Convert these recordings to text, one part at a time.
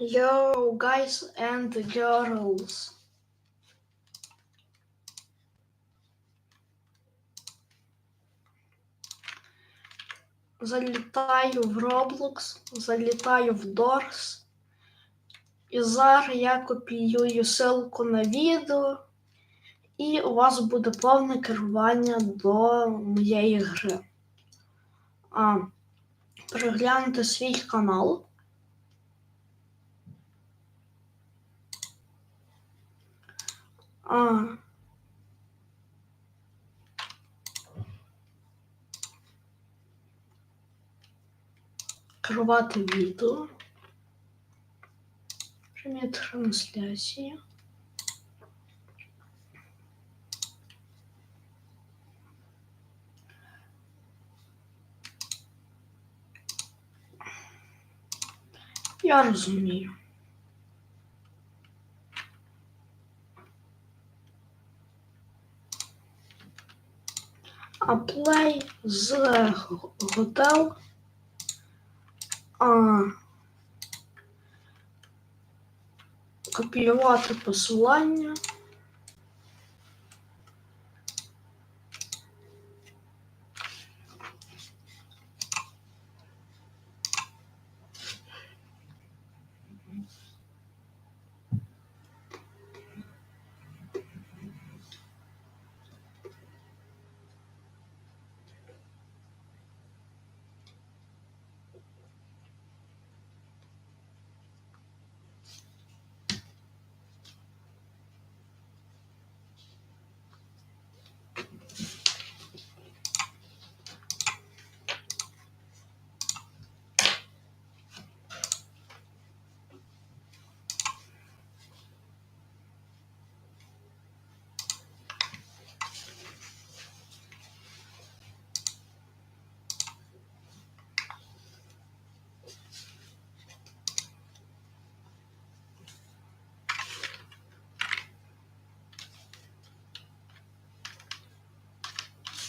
Yo, guys and girls. Залітаю в Roblox, залітаю в Doors. І зараз я копіюю ссылку на відео, і у вас буде повне керування до моєї гри. А, перегляньте свій канал. А, керувати відео. Прямі трансляції. Я розумію. А the готел. А, копіювати посилання.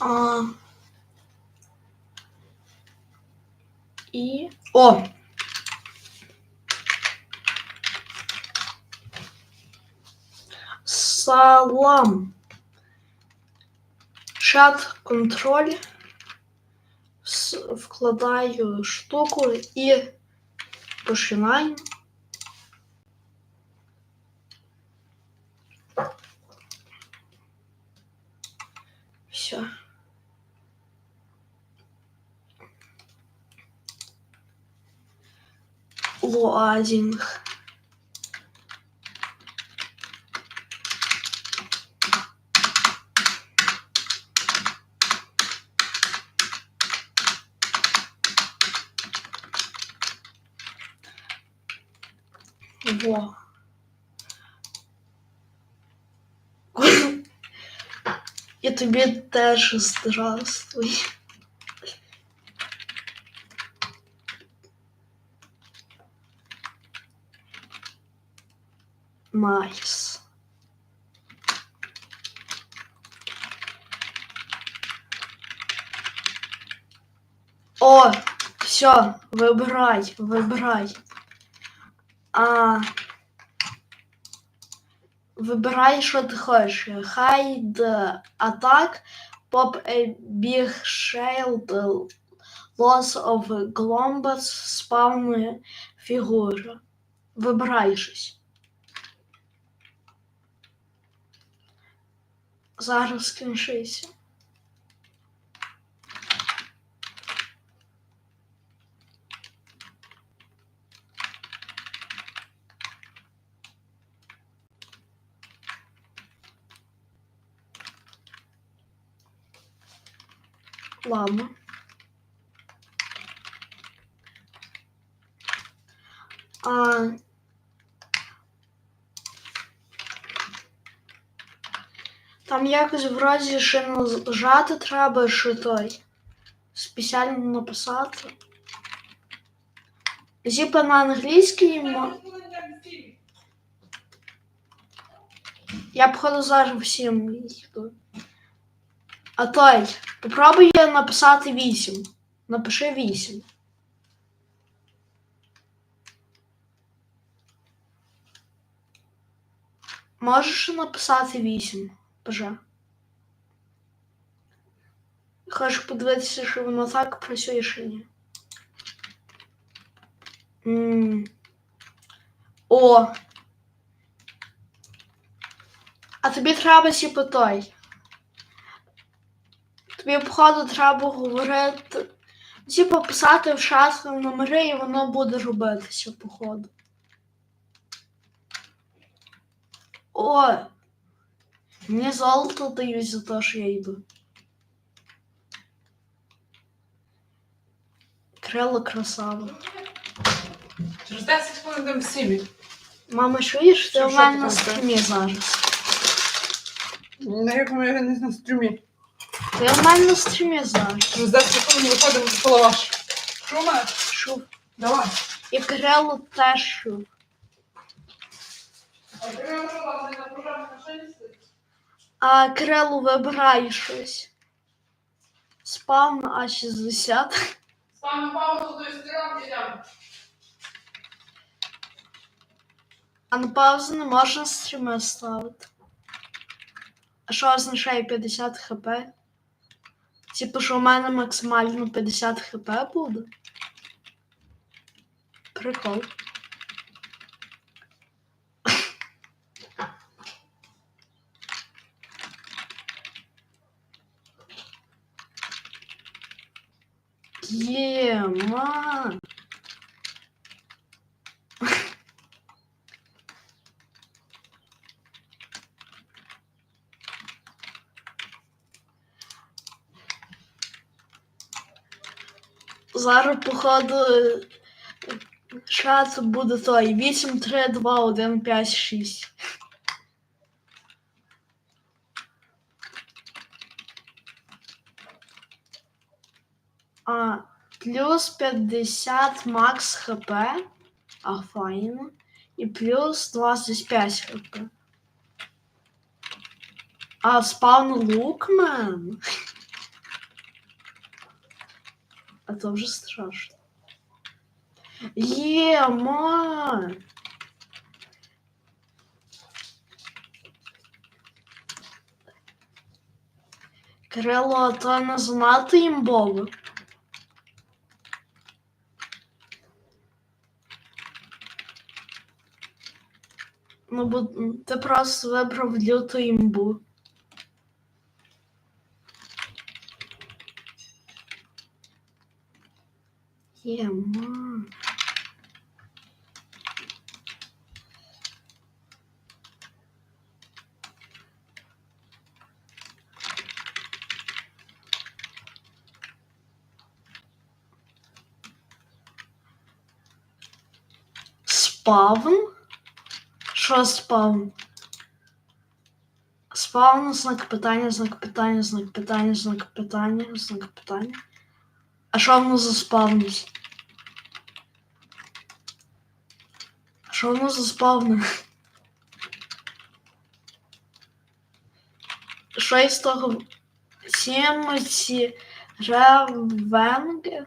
А, і. О! Салам. Чат контроль. Вкладаю штуку і починаю. Все. Лоадинг. Во. І тобі теж здравствуй. Найс. О, все, вибирай, вибирай. А, вибирай, що ти хочеш. Хайд атак, поп big shield, loss of glombus, спавни фігури. Вибирай. Зараз скінчися. Ладно. А... Там якось вроді ще нажати треба, що той. Спеціально написати. Зіпа на англійській. Я походу зараз всім їду. А той, попробуй написати 8. Напиши 8. Можеш написати 8 вже. Хочеш подивитися, що воно так працює чи ні. О. А тобі треба типу той. Тобі, походу, треба говорити. Типу писати в чат номери, і воно буде робитися, походу. О! Мені золото дають за те, що я йду. Крило красава. Через 10 хвилин сім'ї. Мама, чуєш, ти Що, у що мене ти на там, стрімі зараз. На якому я не на стрімі. Ти у мене на стрімі зараз. Через 10 хвилин виходимо в половаш. Що мене? Шув. Давай. І Крило теж шув. А ти можна на пожарній машині? А Крило вибирає щось. Спав А60. Ставимо паузу до істерам йдемо. А на паузу не можна стріми ставити. А що означає 50 хп? Типу, що у мене максимально 50 хп буде? Прикол. Єма. Зараз, походу, е, чат буде той 8, 3, 2, 1, 5, 6. А, плюс 50 макс хп. А, файно. І плюс 25 хп. А, спавн лукмен. А то вже страшно. Єма! Крило, а то не занадто імбово. Ну, бо ти просто вибрав люту імбу. Єма. Спавн? Що спавн? Спавн, знак питання, знак питання, знак питання, знак питання, знак питання. А що воно за спавнить? А що воно за спавни? Що із того? Сімці ревенги?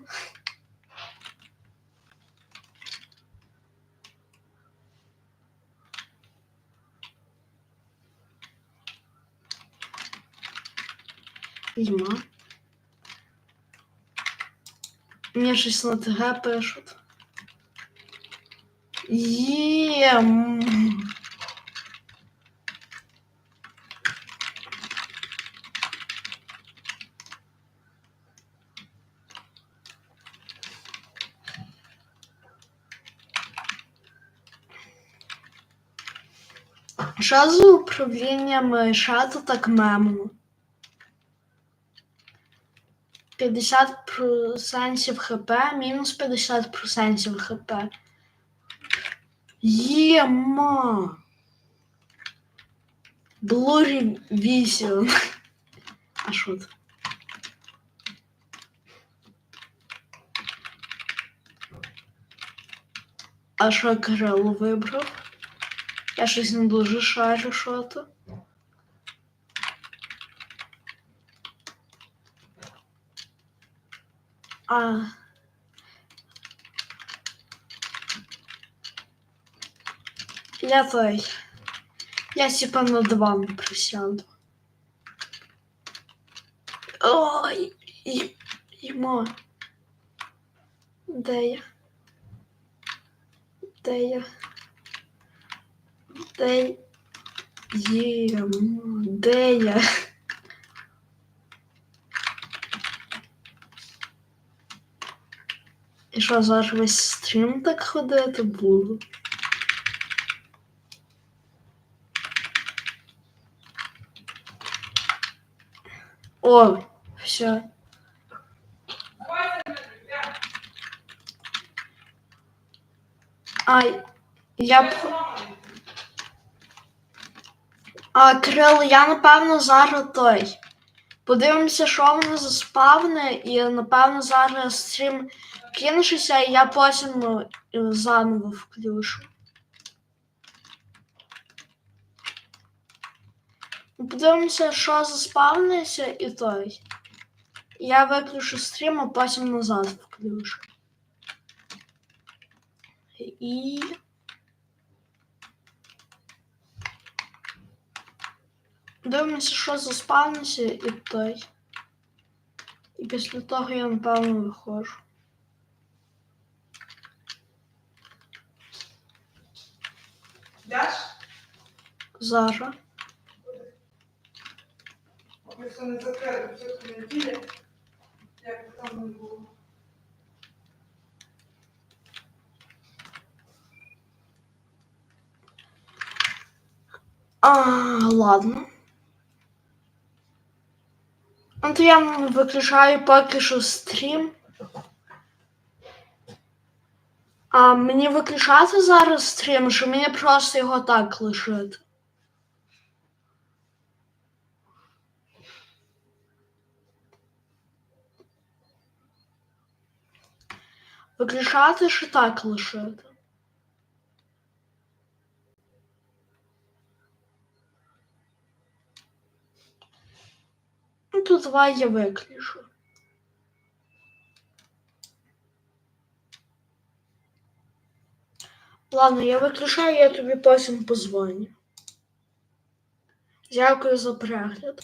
Мені щось на ТГ пишуть. Єм. Що за управлінням шату так мемно? 50% хп, мінус 50% хп. Єма. Блурі 8. А що це? А що Кирило вибрав? Я щось не дуже шарю, що то. А. Я той. Я типа на диван присяду. Ой, і, ймо. Де я? Де я? Де є? Де я? Що, зараз весь стрім так ходити буду? О, все. Ай, я. А, Кирил, я напевно зараз той. Подивимося, що воно заспавне, і напевно зараз стрім кінчиться, і я потім е, заново включу. Подивимося, що заспавниться, і той. Я виключу стрім, а потім назад включу. І. Дивимося, що заспавниться, і той. І після того я, напевно, виходжу. Даш? Поки все не закрито, все це неділя. Як би там не було. А, ладно. Ну, то я виключаю поки що стрім. А мені виключати зараз стрім, чи мені просто його так лишити? Виключати чи так лишити? Ну, то давай я виключу. Ладно, я виключаю, я тобі потім позвоню. Дякую за перегляд.